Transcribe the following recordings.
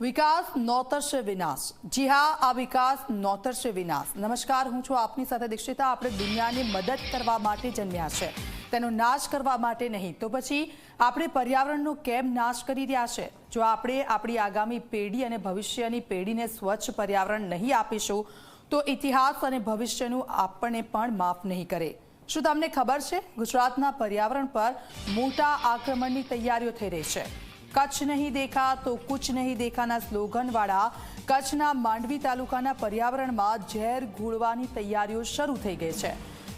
વિકાસ નોતરશે વિનાશ. જી હા, આ વિકાસ નોતરશે વિનાશ. નમસ્કાર, હું છું આપની સાથે દીક્ષિતા. આપણે દુનિયાને મદદ કરવા માટે જન્મ્યા છે. તેનો નાશ કરવા માટે નહીં. તો પછી આપણે પર્યાવરણનો કેમ નાશ કરી રહ્યા છે? જો આપણે આપણી આગામી પેઢી અને ભવિષ્યની પેઢીને સ્વચ્છ પર્યાવરણ નહીં આપીશું, તો ઇતિહાસ અને ભવિષ્યનું આપણને પણ માફ નહીં કરે. શું તમને ખબર છે? ગુજરાતના પર્યાવરણ પર મોટા આક્રમણની તૈયારીઓ થઈ રહી છે. કચ્છ નહીં દેખા તો કુછ નહીં દેખાના સ્લોગનવાળા કચ્છના માંડવી તાલુકાના પર્યાવરણમાં ઝેર ઘોળવાની તૈયારીઓ શરૂ થઈ ગઈ છે.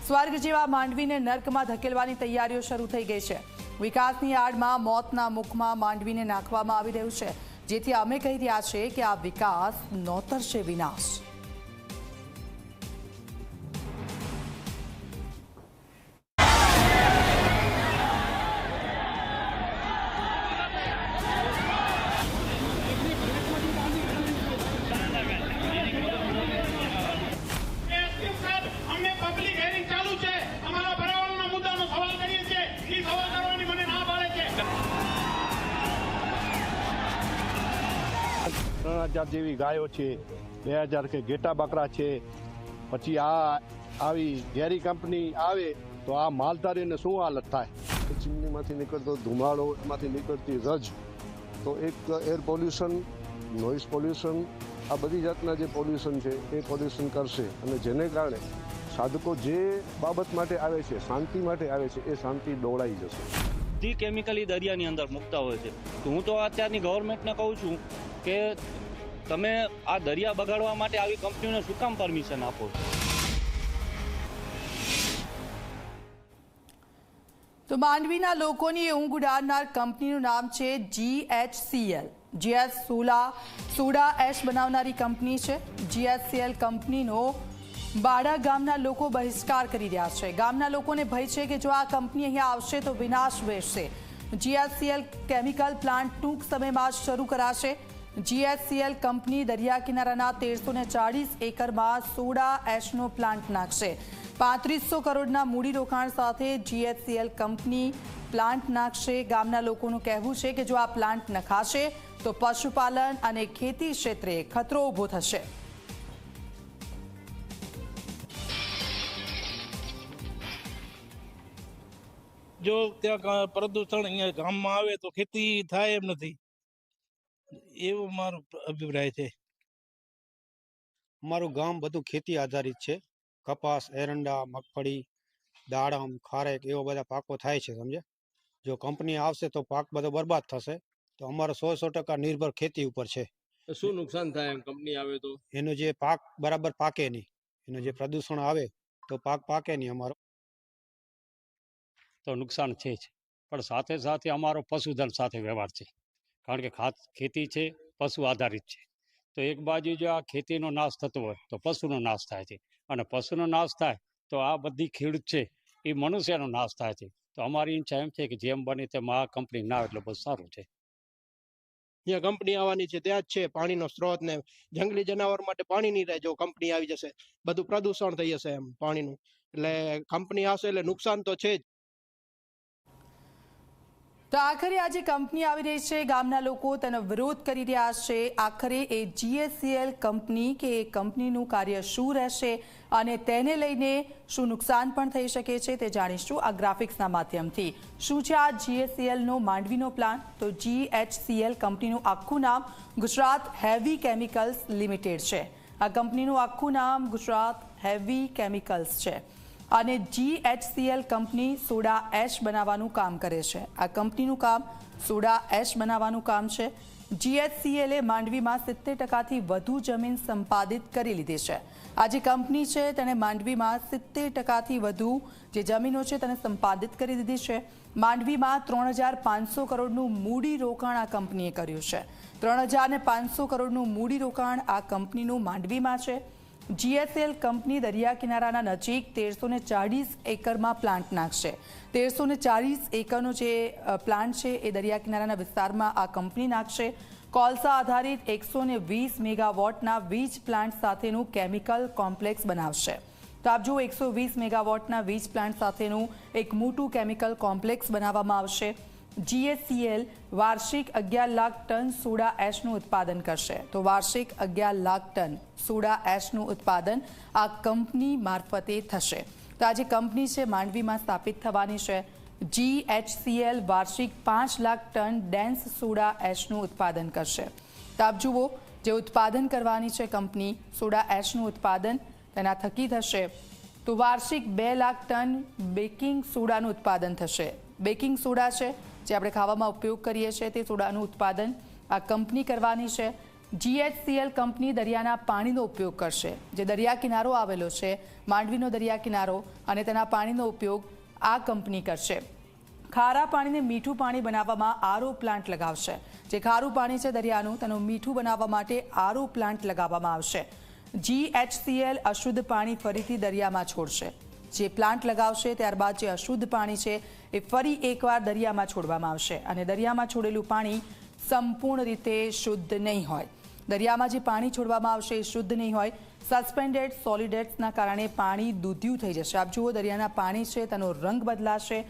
સ્વર્ગ જેવા માંડવીને નર્કમાં ધકેલવાની તૈયારીઓ શરૂ થઈ ગઈ છે. વિકાસની આડમાં મોતના મુખમાં માંડવીને નાખવામાં આવી રહ્યું છે. જેથી અમે કહી રહ્યા છે કે આ વિકાસ નોતરશે વિનાશ. ત્રણ હજાર જેવી ગાયો છે બે હજાર કે ઘેટા બકરા છે. પછી આ આવી ઘેરી કંપની આવે તો આ માલધારીને શું હાલત થાય? ચીમનીમાંથી નીકળતો ધુમાડો એમાંથી નીકળતી રજ તો એક એર પોલ્યુશન નોઇઝ પોલ્યુશન આ બધી જાતના જે પોલ્યુશન છે એ પોલ્યુશન કરશે. અને જેને કારણે સાધકો જે બાબત માટે આવે છે શાંતિ માટે આવે છે એ શાંતિ ડોળાઈ જશે. ધી કેમિકલી દરિયાની અંદર મૂકતા હોય છે. તો હું તો અત્યારની ગવર્મેન્ટને કહું છું કે તમે આ દરિયા બગાડવા માટે આવી કંપનીઓને શું કામ પરમિશન આપો? તો માંડવીના લોકોની ઊંઘ ઉડાડનાર કંપનીનું નામ છે જીએચસીએલ જીએસ સોલા, સોડા એશ બનાવનારી કંપની છે. જીએચસીએલ કંપનીનો બાડા ગામના લોકો બહિષ્કાર કરી રહ્યા છે. ગામના લોકોને ભય છે કે જો આ કંપની અહીંયા આવશે તો વિનાશ વેઠશે. જીએચસીએલ કેમિકલ પ્લાન્ટ ટૂંક સમયમાં શરૂ કરાશે. જીએચસીએલ કંપની દરિયા કિનારાના તેરસો ને ચાળીસ એકરમાં સોડા એશનો પ્લાન્ટ નાખશે. પાંત્રીસો કરોડના મૂડીરોકાણ સાથે જીએચસીએલ કંપની પ્લાન્ટ નાખશે. ગામના લોકોનું કહેવું છે કે જો આ પ્લાન્ટ નખાશે, તો પશુપાલન અને ખેતી ક્ષેત્રે ખતરો ઊભો થશે. જો ત્યાં પ્રદૂષણ અહીંયા ગામમાં આવે તો ખેતી થાય એમ નથી. એવો મારો અભિપ્રાય છે. અમારું ગામ બધું ખેતી આધારિત છે. કપાસ એરંડા મગફળી દાડમ ખારેક એવા બધા પાકો થાય છે સમજે જો કંપની આવશે તો પાક બધો બરબાદ થશે. તો અમારો સો સો ટકા નિર્ભર ખેતી ઉપર છે. તો શું નુકસાન થાય એમ કંપની આવે તો? એનો જે પાક બરાબર પાકે નહીં. એનું જે પ્રદૂષણ આવે તો પાક પાકે નહીં અમારો. તો નુકસાન છે જ. પણ સાથે સાથે અમારો પશુધન સાથે વ્યવહાર છે. કારણ કે ખાત, ખેતી છે, પશુ આધારિત છે. તો એક બાજુ જો આ ખેતીનો નાશ થતો હોય, તો પશુનો નાશ થાય છે. અને પશુનો નાશ થાય, તો આ બધી ખેડૂત છે, એ મનુષ્યનો નાશ થાય છે. તો અમારી ઈચ્છા એમ છે કે જેમ બને તેમ આ કંપની ના એટલે બહુ સારું છે. અહીંયા કંપની આવવાની છે ત્યાં જ છે, પાણીનો સ્ત્રોત ને જંગલી જનાવર માટે પાણી નહીં રહે જો કંપની આવી જશે. બધું પ્રદૂષણ થઈ જશે એમ પાણીનું. એટલે કંપની આવશે એટલે નુકસાન તો છે જ. તો આખરે આજે કંપની આવી રહી છે. ગામના લોકો તેનો વિરોધ કરી રહ્યા છે. આખરે એ જીએસસીએલ કંપની કે એ કંપનીનું કાર્ય શું રહેશે અને તેને લઈને શું નુકસાન પણ થઈ શકે છે તે જાણીશું આ ગ્રાફિક્સના માધ્યમથી. શું છે આ જીએસસીએલનો માંડવીનો પ્લાન? તો જીએચસીએલ કંપનીનું આખું નામ ગુજરાત હેવી કેમિકલ્સ લિમિટેડ છે. આ કંપનીનું આખું નામ ગુજરાત હેવી કેમિકલ્સ છે. અને જીએચસીએલ કંપની સોડા એશ બનાવવાનું કામ કરે છે. આ કંપનીનું કામ સોડા એશ બનાવવાનું કામ છે. જીએચસીએલે માંડવીમાં સિત્તેર ટકાથી વધુ જમીન સંપાદિત કરી લીધી છે. આ જે કંપની છે, તેણે માંડવીમાં સિત્તેર ટકાથી વધુ જે જમીનો છે, તેને સંપાદિત કરી દીધી છે. માંડવીમાં ત્રણ હજાર પાંચસો કરોડનું મૂડી રોકાણ આ કંપનીએ કર્યું છે. ત્રણ હજાર પાંચસો કરોડનું મૂડી રોકાણ આ કંપનીનું માંડવીમાં છે. જીએસએલ કંપની દરિયા કિનારાના નજીક તેરસો ને ચાળીસ એકરમાં પ્લાન્ટ નાખશે. તેરસો ને ચાળીસ એકરનો જે પ્લાન્ટ છે એ દરિયા કિનારાના વિસ્તારમાં આ કંપની નાખશે. કોલસા આધારિત એકસો ને વીસ મેગાવોટના વીજ પ્લાન્ટ સાથેનું કેમિકલ કોમ્પ્લેક્સ બનાવશે. તો આપ જુઓ, એકસો વીસ મેગાવોટના વીજ પ્લાન્ટ સાથેનું એક મોટું કેમિકલ કોમ્પ્લેક્સ બનાવવામાં આવશે. જીએસસીએલ વાર્ષિક અગિયાર લાખ ટન સોડા એશનું ઉત્પાદન કરશે. તો વાર્ષિક અગિયાર લાખ ટન સોડા એશનું ઉત્પાદન આ કંપની મારફતે થશે. તો આ જે કંપની છે, માંડવીમાં સ્થાપિત થવાની છે. જીએચસીએલ વાર્ષિક પાંચ લાખ ટન ડેન્સ સોડા એશનું ઉત્પાદન કરશે. તો આપ જુઓ, જે ઉત્પાદન કરવાની છે કંપની, સોડા એશનું ઉત્પાદન તેના થકી થશે. તો વાર્ષિક બે લાખ ટન બેકિંગ સોડાનું ઉત્પાદન થશે. બેકિંગ સોડા છે જે આપણે ખાવામાં ઉપયોગ કરીએ છીએ તે સોડાનું ઉત્પાદન આ કંપની કરવાની છે. જીએચસીએલ કંપની દરિયાના પાણીનો ઉપયોગ કરશે. જે દરિયા કિનારો આવેલો છે, માંડવીનો દરિયા કિનારો અને તેના પાણીનો ઉપયોગ આ કંપની કરશે. ખારા પાણીને મીઠું પાણી બનાવવામાં આરો પ્લાન્ટ લગાવશે. જે ખારું પાણી છે દરિયાનું, તેનું મીઠું બનાવવા માટે આરો પ્લાન્ટ લગાવવામાં આવશે. જીએચસીએલ અશુદ્ધ પાણી ફરીથી દરિયામાં છોડશે. જે પ્લાન્ટ લગાવશે, ત્યારબાદ જે અશુદ્ધ પાણી છે, એ ફરી એકવાર દરિયામાં છોડવામાં આવશે. અને દરિયામાં છોડેલું પાણી સંપૂર્ણ રીતે શુદ્ધ નહીં હોય. દરિયામાં જે પાણી છોડવામાં આવશે એ શુદ્ધ નહીં હોય. સસ્પેન્ડેડ સોલિડેટ્સના કારણે પાણી દૂધ્યું થઈ જશે. આપ જુઓ, દરિયાના પાણી છે, તેનો રંગ બદલાશે.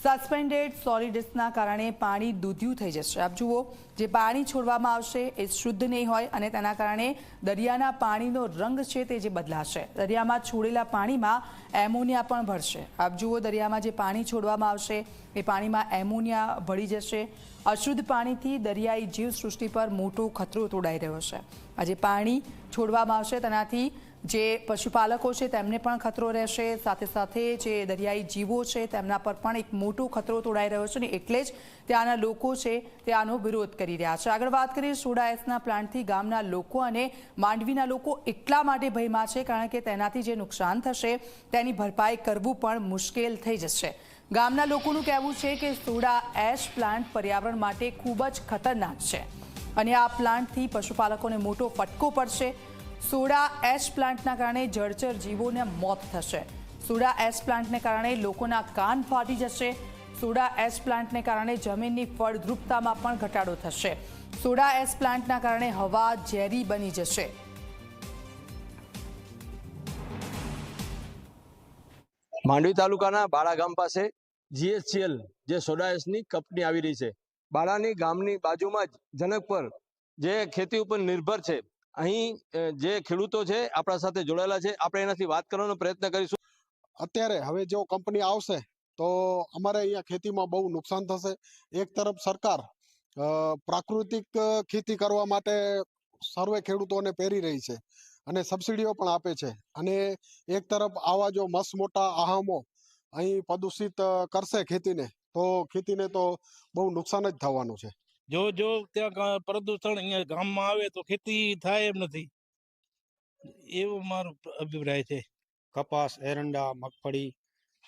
સસ્પેન્ડેડ સોલિડ્સના કારણે પાણી દૂધ્યું થઈ જશે. આપ જુઓ, જે પાણી છોડવામાં આવશે એ શુદ્ધ નહીં હોય અને તેના કારણે દરિયાના પાણીનો રંગ છે તે જે બદલાશે. દરિયામાં છોડેલા પાણીમાં એમોનિયા પણ ભળશે. આપ જુઓ, દરિયામાં જે પાણી છોડવામાં આવશે, એ પાણીમાં એમોનિયા ભળી જશે. અશુદ્ધ પાણીથી દરિયાઈ જીવસૃષ્ટિ પર મોટો ખતરો તોડાઈ રહ્યો છે. આ જે પાણી છોડવામાં આવશે, તેનાથી જે પશુપાલકો છે, તેમને પણ ખતરો રહેશે. સાથે સાથે જે દરિયાઈ જીવો છે, તેમના પર પણ એક મોટો ખતરો તોડાઈ રહ્યો છે ને એટલે જ ત્યાંના લોકો છે તે આનો વિરોધ કરી રહ્યા છે. આગળ વાત કરીએ સોડા એસના પ્લાન્ટથી ગામના લોકો અને માંડવીના લોકો એટલા માટે ભયમાં છે, કારણ કે તેનાથી જે નુકસાન થશે, તેની ભરપાઈ કરવું પણ મુશ્કેલ થઈ જશે. ગામના લોકોનું કહેવું છે કે સોડા એશ પ્લાન્ટ પર્યાવરણ માટે ખૂબ જ ખતરનાક છે. અને આ પ્લાન્ટથી પશુપાલકોને મોટો ફટકો પડશે. સોડા એશ પ્લાન્ટના કારણે જળચર જીવોને મોત થશે. સોડા એશ પ્લાન્ટને કારણે લોકોના કાન ફાટી જશે. સોડા એશ પ્લાન્ટને કારણે જમીનની ફળદ્રુપતામાં પણ ઘટાડો થશે. સોડા એશ પ્લાન્ટના કારણે હવા ઝેરી બની જશે. માંડવી તાલુકાના બાળા ગામ પાસે જીએસસીએલ જે સોડા એસની કંપની આવી રહી છે. બાળાની ગામની બાજુમાં જ જનકપર જે ખેતી ઉપર નિર્ભર છે. અહીં જે ખેડૂતો છે, આપણા સાથે જોડાયેલા છે. આપણે એનાથી વાત કરવાનો પ્રયત્ન કરીશું. અત્યારે હવે જો કંપની આવશે, તો અમારે અહીંયા ખેતીમાં બહુ નુકસાન થશે. એક તરફ સરકાર પ્રાકૃતિક ખેતી કરવા માટે સર્વે ખેડૂતોને પહેરી રહી છે અને સબસિડીઓ પણ આપે છે. અને એક તરફ આવા જો મસ્ત મોટા આહામો અહીં પ્રદૂષિત કરશે ખેતીને, તો ખેતીને તો બહુ નુકસાન જ થવાનું છે. જો જો ત્યાં પ્રદૂષણ અહીંયા ગામમાં આવે તો ખેતી થાય એમ નથી. એવો મારો અભિપ્રાય છે. કપાસ એરંડા મગફળી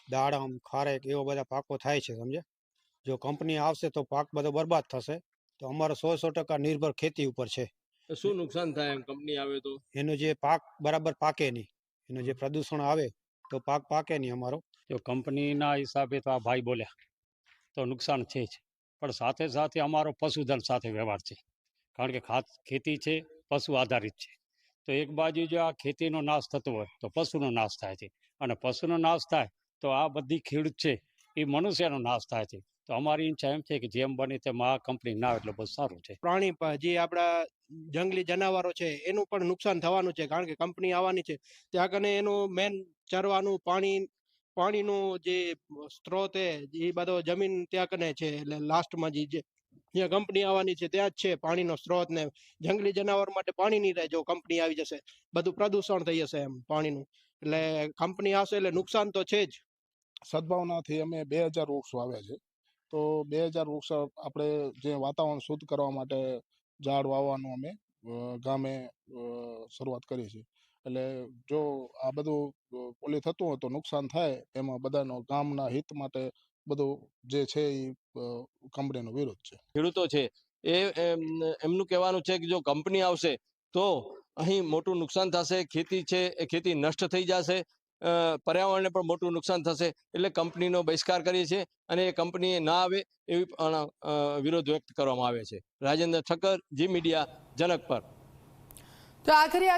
દાડમ ખારેક એવા બધા પાકો થાય છે સમજે જો કંપની આવશે તો પાક બધો બરબાદ થશે. તો અમારો સો સો ટકા નિર્ભર ખેતી ઉપર છે. તો શું નુકસાન થાય એમ કંપની આવે તો? એનો જે પાક બરાબર પાકે નહીં. એનું જે પ્રદૂષણ આવે તો પાક પાકે નહીં અમારો. જો કંપનીના હિસાબે તો આ ભાઈ બોલ્યા. તો નુકસાન છે જ. પણ સાથે સાથે અમારો પશુધન સાથે વ્યવહાર છે. કારણ કે ખાત, ખેતી છે, પશુ આધારિત છે. તો એક બાજુ જો આ ખેતીનો નાશ થતો હોય, તો પશુનો નાશ થાય છે. અને પશુનો નાશ થાય, તો આ બધી ખેડૂત છે, એ મનુષ્યનો નાશ થાય છે. તો અમારી ઈચ્છા એમ છે કે જેમ બને તેમ આ કંપની ના એટલે બહુ સારું છે. પ્રાણી જે આપણા જંગલી જનાવરો છે, એનું પણ નુકસાન થવાનું છે. કારણ કે કંપની આવવાની છે. ત્યાં કને એનું મેન ચરવાનું, પાણી પાણીનું જે સ્ત્રોત એ બધો જમીન ત્યાં કને છે, એટલે લાસ્ટમાં જે- જ્યાં કંપની આવવાની છે, ત્યાં જ છે પાણીનો સ્ત્રોત ને. જંગલી જનાવર માટે પાણી નહીં રહે, જો કંપની આવી જશે. બધું પ્રદૂષણ થઈ જશે એમ પાણીનું. એટલે કંપની આવશે એટલે નુકસાન તો છે જ. સદભાવનાથી અમે બે હજાર વૃક્ષ આવ્યા છે. તો બે હજાર વૃક્ષ આપણે જે વાતાવરણ શુદ્ધ કરવા માટે ઝાડ વાવવાનું અમે ગામે શરૂઆત કરી છે. એટલે જો આ બધું અ, થતું હોય તો નુકસાન થાય એમાં બધાનો ગામના હિત માટે બધું જે છે એ કંપનીનો વિરોધ છે. ખેડૂતો છે. એ એમનું કહેવાનું છે કે જો કંપની આવશે તો અહીં મોટું નુકસાન થશે ખેતી છે એ ખેતી નષ્ટ થઈ જશે પર્યાવરણને પણ મોટું નુકસાન થશે એટલે કંપનીનો બહિષ્કાર કરીએ છીએ અને એ કંપની ના આવે એવી પણ વિરોધ વ્યક્ત કરવામાં આવે છે. રાજેન્દ્ર ઠક્કર જી મીડિયા જનક પર તો આખરે